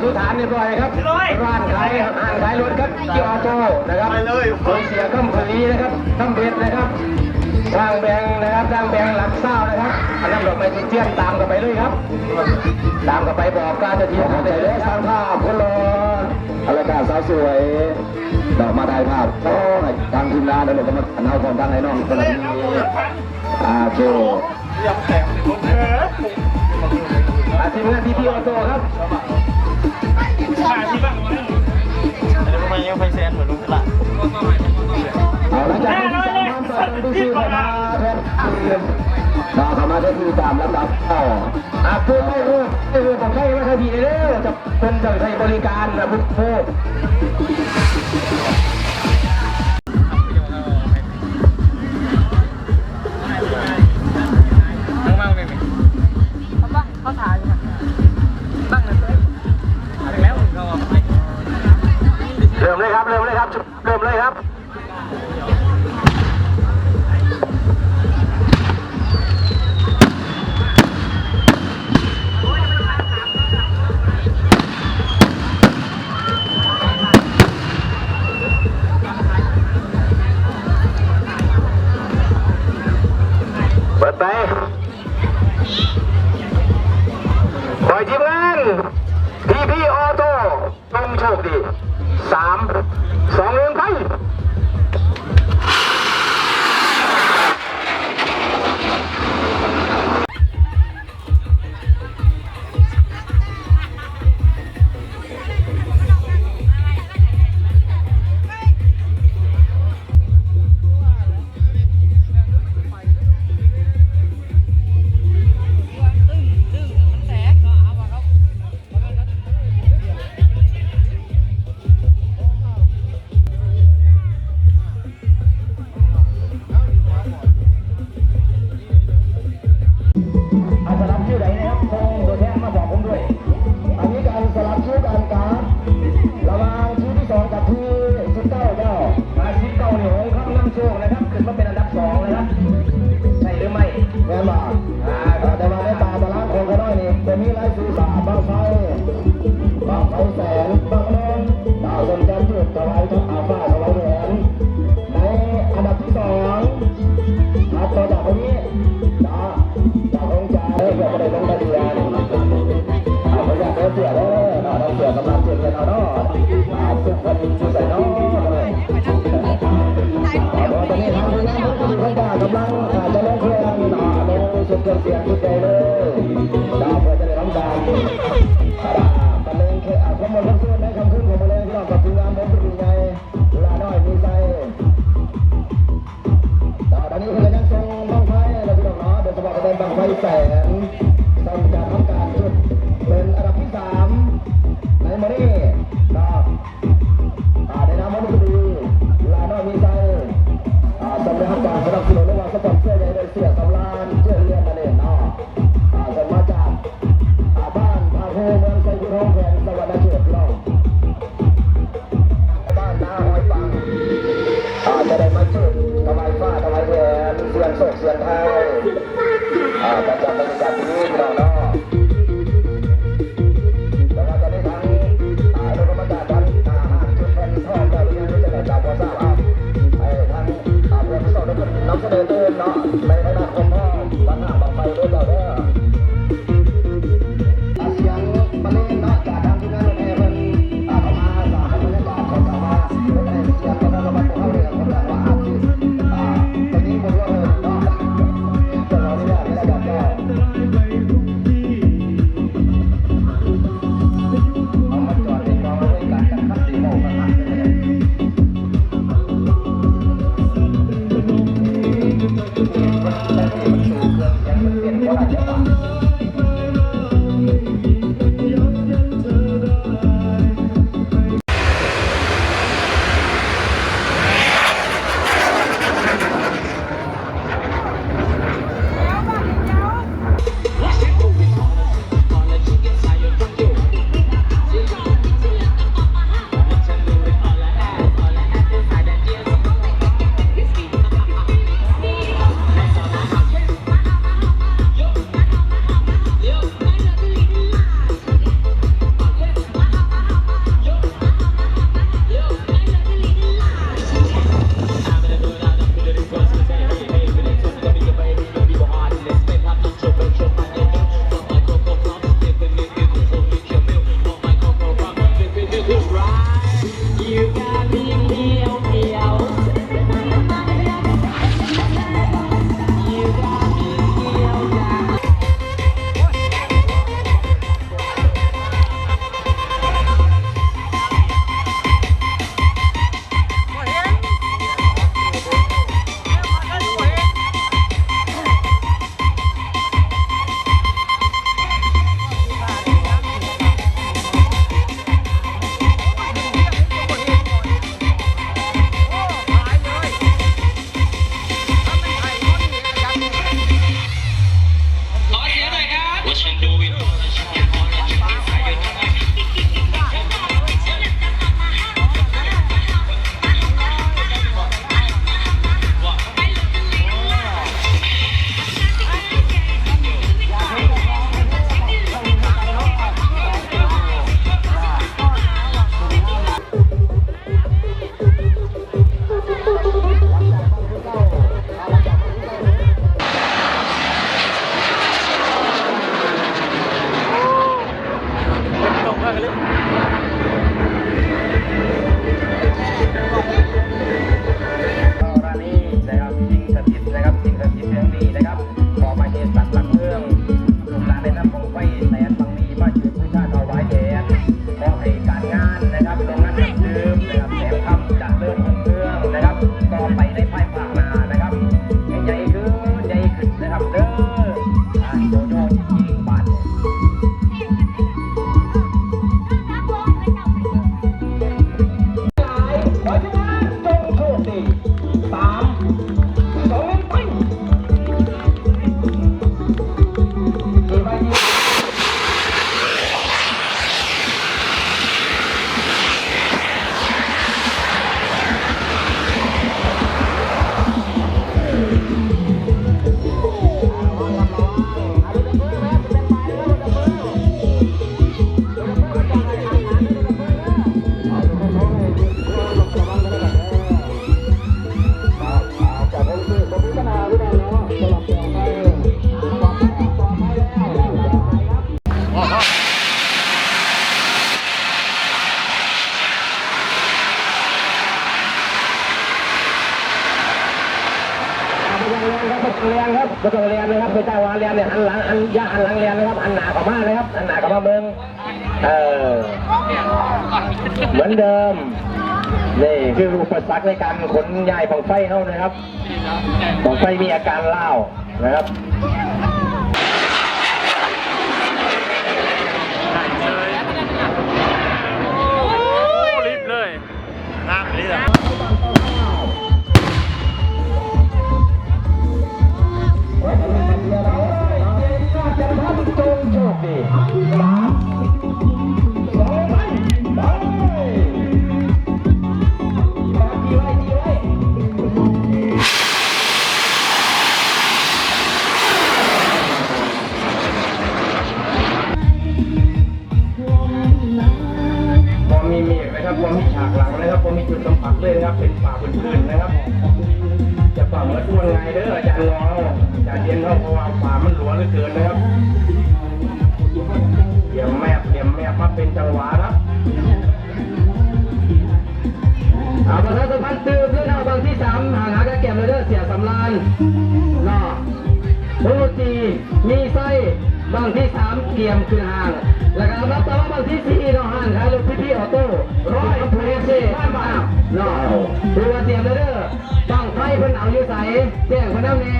สู่ฐานเรียบร้อยครับร้านขายห้างขายรถครับกีออโต้นะครับเลยเสียข้ามพลีนะครับข้ามเบ็ดนะครับทางแบงนะครับทางแบงหลักเศร้านะครับอันนั้นดอกไม้สีเทียนตามกันไปเลยครับ ตามกันไปบอกการจะเทียนของเด็กเลยสร้างภาพคนรออลังการสาวสวยดอกมาถ่ายภาพโอ้ยทางทีมงานเดี๋ยวเราจะมาเอาของทางไหนน้องสนับสนุนอาโจยังแตกเอาทีมงานทีพีออโต้ครับ ขาดที่บ้างวะอันนี้มันยังไฟแซนเหมือนลุงลาดเอาหลังจากที่สามพันต่อไปดูชื่อเข้ามาแทนต่อเข้ามาได้ที่ตามลำดับต่ออาพูดไม่รู้ไม่รู้ของใครว่าใครดีเลยจะเป็นจะใช้บริการนะพุทธ โชคดีสามสองหนึ่งไป แต่ว่าในตาตารงคนก็น้อยนี่จะมีรายชื่อสาบาไฟบางไฟแสนบางแมนดาวสนใจจุดถวายทัพอาฟ้าถวายแหวนในอันดับที่สองครับต่อจากคนนี้นะจากองค์จ่าเพื่อประเด็นลงทะเบียนเอาไปจากเสือเด้อนาะเสือกำลังเจ็บกันเอาเนาะอ่าทุกคนช่วยใส่นาะเลยเอาตอนนี้ทางทีมงานทุกคนให้กากำลังอ่าจะเล่นเครื่อง ของ สียงโศกเสียงไทยอาประจำบรรยากาศ ยังเรียนครับไปยังเรียนครับไปต้อเรียนนะครับไปจ้าวาเรียนเนี่ยอันหลังอันย่าอันหลังเรียนนะครับ อันหนากว่ามาเลยครับ อันหนากว่ามาเมืองเออเหมือนเดิมนี่คืออุปสรรคในการขนย้ายผงไฟเขานะครับผงไฟมีอาการเล่านะครับ ฉากหลังนะครับพอมีจุดสัมผัสเลยนะครับ เป็นป่าพื้นๆนะครับ จะป่าเมื่อช่วงไงเด้ออาจารย์งออาจารย์เย็นเขาเพราะว่าป่ามันหลวงเหลือเกินนะครับเดี๋ยวแมบเดี๋ยวแมบมาเป็นจังหวะครับเอาประชาสัมพันธ์ตืมด้วยนะบางที่สามหางหากระเก็บเลยเด้อเสียสำรานเนาะวงดนตรีมีไส้ บางที่สามเกียมคือห่าง แล้วก็รับต่อบางที่สี่เนาะห่างขายรถพี่พี่ออโต้ร้อยเพลเซ่บ้านบ้านเนาะดูว่าเตรียมเลยเด้อตั้งไฟเพิ่นเอาอยู่ใสแจ้งเพิ่นเอาแน่